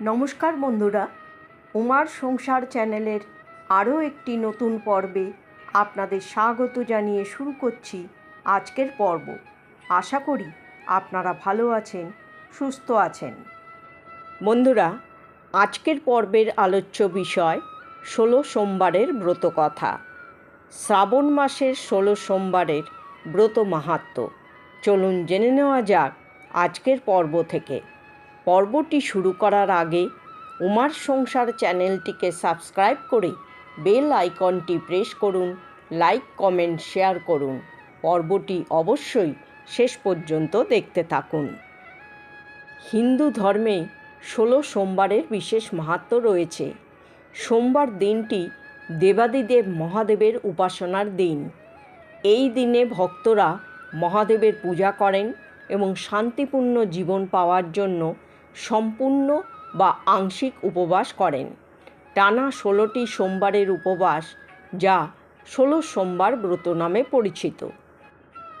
নমস্কার বন্ধুরা, উমার সংসার চ্যানেলের আরও একটি নতুন পর্বে আপনাদের স্বাগত জানিয়ে শুরু করছি আজকের পর্ব। আশা করি আপনারা ভালো আছেন, সুস্থ আছেন। বন্ধুরা, আজকের পর্বের আলোচ্য বিষয় ষোলো সোমবারের ব্রতকথা শ্রাবণ মাসের ষোলো সোমবারের ব্রত মাহাত্ম্য চলুন জেনে নেওয়া যাক আজকের পর্ব থেকে। পর্বটি শুরু করার আগে উমার সংসার চ্যানেলটিকে সাবস্ক্রাইব করে বেল আইকনটি প্রেস করুন, লাইক, কমেন্ট, শেয়ার করুন। পর্বটি অবশ্যই শেষ পর্যন্ত দেখতে থাকুন। হিন্দু ধর্মে ষোলো সোমবারের বিশেষ মাহাত্ম রয়েছে। সোমবার দিনটি দেবাদিদেব মহাদেবের উপাসনার দিন। এই দিনে ভক্তরা মহাদেবের পূজা করেন এবং শান্তিপূর্ণ জীবন পাওয়ার জন্য সম্পূর্ণ বা আংশিক উপবাস করেন। টানা ষোলোটি সোমবারের উপবাস, যা ষোলো সোমবার ব্রত নামে পরিচিত।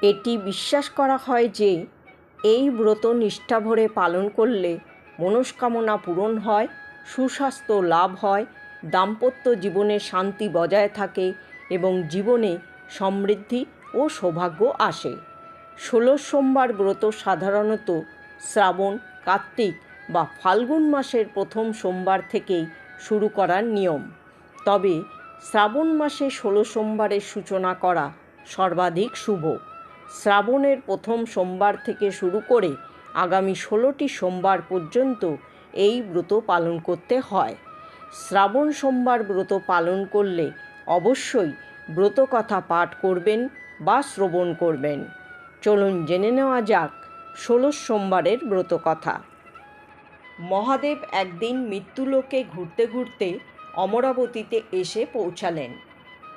এটি বিশ্বাস করা হয় যে, এই ব্রত নিষ্ঠাভরে পালন করলে মনস্কামনা পূরণ হয়, সুস্বাস্থ্য লাভ হয়, দাম্পত্য জীবনে শান্তি বজায় থাকে এবং জীবনে সমৃদ্ধি ও সৌভাগ্য আসে। ষোলো সোমবার ব্রত সাধারণত শ্রাবণ, কার্তিক বা ফাল্গুন মাসের প্রথম সোমবার থেকেই শুরু করার নিয়ম। তবে শ্রাবণ মাসে ষোলো সোমবারের সূচনা করা সর্বাধিক শুভ। শ্রাবণের প্রথম সোমবার থেকে শুরু করে আগামী ষোলোটি সোমবার পর্যন্ত এই ব্রত পালন করতে হয়। শ্রাবণ সোমবার ব্রত পালন করলে অবশ্যই ব্রতকথা পাঠ করবেন বা শ্রবণ করবেন। চলুন জেনে নেওয়া যাক ষোলো সোমবারের ব্রতকথা। মহাদেব একদিন মৃত্যুলোকে ঘুরতে ঘুরতে অমরাবতীতে এসে পৌঁছালেন।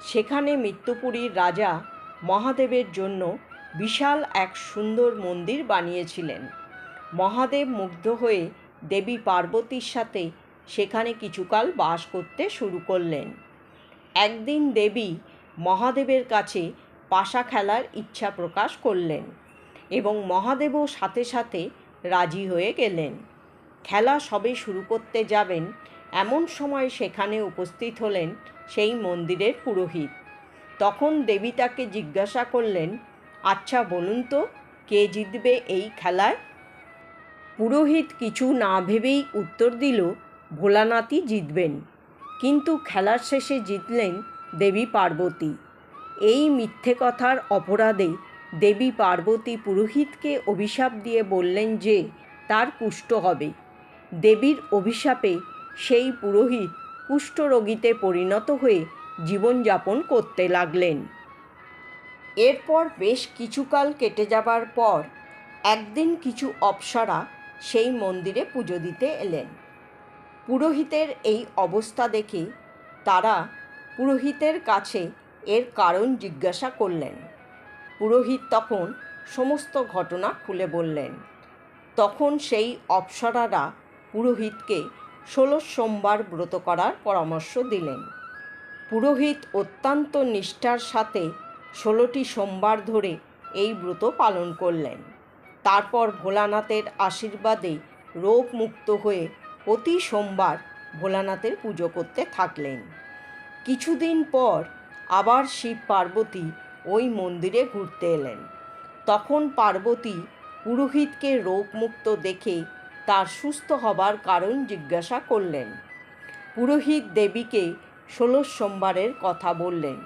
সেখানে মৃত্যুপুরীর রাজা মহাদেবের জন্য বিশাল এক সুন্দর মন্দির বানিয়েছিলেন। মহাদেব মুগ্ধ হয়ে দেবী পার্বতীর সাথে সেখানে কিছুকাল বাস করতে শুরু করলেন। একদিন দেবী মহাদেবের কাছে পাশা খেলার ইচ্ছা প্রকাশ করলেন এবং মহাদেবও সাথে সাথে রাজি হয়ে গেলেন। খেলা সবে শুরু করতে যাবেন, এমন সময় সেখানে উপস্থিত হলেন সেই মন্দিরের পুরোহিত। তখন দেবী তাকে জিজ্ঞাসা করলেন আচ্ছা বলুন তো, কে জিতবে এই খেলায়? পুরোহিত কিছু না ভেবেই উত্তর দিল, ভোলানাথই জিতবেন। কিন্তু খেলার শেষে জিতলেন দেবী পার্বতী। এই মিথ্যে কথার অপরাধে দেবী পার্বতী পুরোহিতকে অভিশাপ দিয়ে বললেন যে, তার কুষ্ঠ হবে। দেবীর অভিশাপে সেই পুরোহিত কুষ্ঠরোগীতে পরিণত হয়ে জীবনযাপন করতে লাগলেন। এরপর বেশ কিছুকাল কেটে যাবার পর একদিন কিছু অপ্সরা সেই মন্দিরে পুজো দিতে এলেন। পুরোহিতের এই অবস্থা দেখে তারা পুরোহিতের কাছে এর কারণ জিজ্ঞাসা করলেন। পুরোহিত তখন সমস্ত ঘটনা খুলে বললেন। তখন সেই অপ্সরারা পুরোহিতকে ষোলো সোমবার ব্রত করার পরামর্শ দিলেন। পুরোহিত অত্যন্ত নিষ্ঠার সাথে ষোলোটি সোমবার ধরে এই ব্রত পালন করলেন। তারপর ভোলানাথের আশীর্বাদে রোগমুক্ত হয়ে প্রতি সোমবার ভোলানাথের পুজো করতে থাকলেন। কিছুদিন পর আবার শিব পার্বতী ওই মন্দিরে ঘুরতে এলেন। তখন পার্বতী পুরোহিতকে রোগমুক্ত দেখে তার সুস্থ হবার কারণ জিজ্ঞাসা করলেন। পুরোহিত দেবীকে ষোলো সোমবারের কথা বললেন।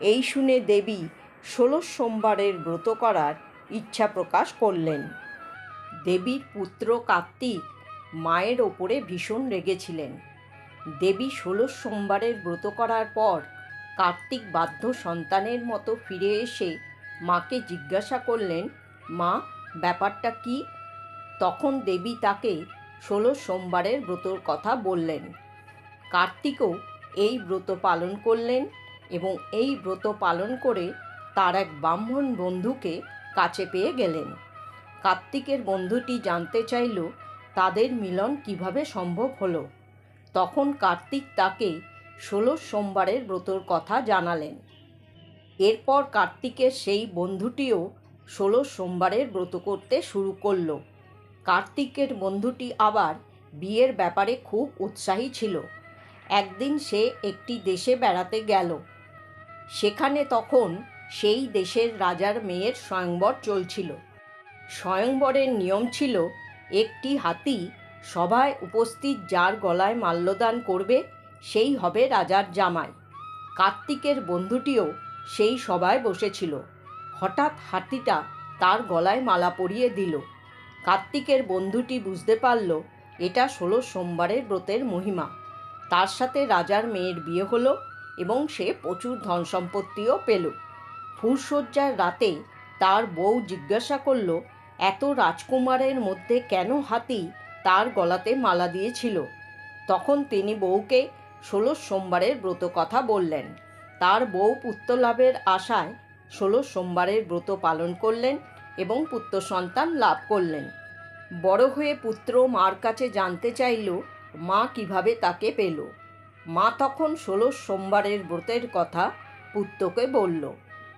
এই শুনে দেবী ষোলো সোমবারের ব্রত করার ইচ্ছা প্রকাশ করলেন। দেবীর পুত্র কার্তিক মায়ের ওপরে ভীষণ রেগেছিলেন। দেবী ষোলো সোমবারের ব্রত করার পর কার্তিক বাধ্য সন্তানের মতো ফিরে এসে মাকে জিজ্ঞাসা করলেন, মা, ব্যাপারটা কি তখন দেবী তাকে ষোলো সোমবারের ব্রতর কথা বললেন। কার্তিকও এই ব্রত পালন করলেন এবং এই ব্রত পালন করে তার এক ব্রাহ্মণ বন্ধুকে কাছে পেয়ে গেলেন। কার্তিকের বন্ধুটি জানতে চাইল, তাদের মিলন কীভাবে সম্ভব হলো? তখন কার্তিক তাকে ষোলো সোমবারের ব্রতর কথা জানালেন। এরপর কার্তিকের সেই বন্ধুটিও ষোলো সোমবারের ব্রত করতে শুরু করল। কার্তিকের বন্ধুটি আবার বিয়ের ব্যাপারে খুব উৎসাহী ছিল। একদিন সে একটি দেশে বেড়াতে গেল। সেখানে তখন সেই দেশের রাজার মেয়ের স্বয়ংবর চলছিল। স্বয়ংবরের নিয়ম ছিল, একটি হাতি সভায় উপস্থিত যার গলায় মাল্যদান করবে, সেই হবে রাজার জামাই। কার্তিকের বন্ধুটিও সেই সভায় বসেছিল। হঠাৎ হাতিটা তার গলায় মালা পরিয়ে দিল। কার্তিকের বন্ধুটি বুঝতে পারল এটা ষোলো সোমবারের ব্রতের মহিমা। তার সাথে রাজার মেয়ের বিয়ে হলো এবং সে প্রচুর ধন সম্পত্তিও পেল। ফুলশয্যার রাতে তার বউ জিজ্ঞাসা করল, এত রাজকুমারের মধ্যে কেন হাতি তার গলাতে মালা দিয়েছিল? তখন তিনি বউকে ষোলো সোমবারের ব্রত কথা বললেন। তার বউ পুত্রলাভের আশায় ষোলো সোমবারের ব্রত পালন করলেন এবং পুত্র সন্তান লাভ করলেন। বড় হয়ে পুত্র মার কাছে জানতে চাইল, মা কীভাবে তাকে পেল। মা তখন ষোলো সোমবারের ব্রতের কথা পুত্রকে বলল।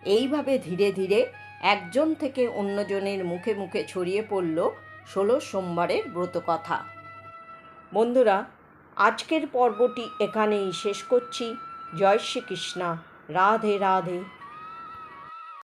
এইভাবে ধীরে ধীরে একজন থেকে অন্যজনের মুখে মুখে ছড়িয়ে পড়ল ষোলো সোমবারের ব্রত কথা বন্ধুরা, আজকের পর্বটি এখানেই শেষ করছি। জয় শ্রীকৃষ্ণা। রাধে রাধে।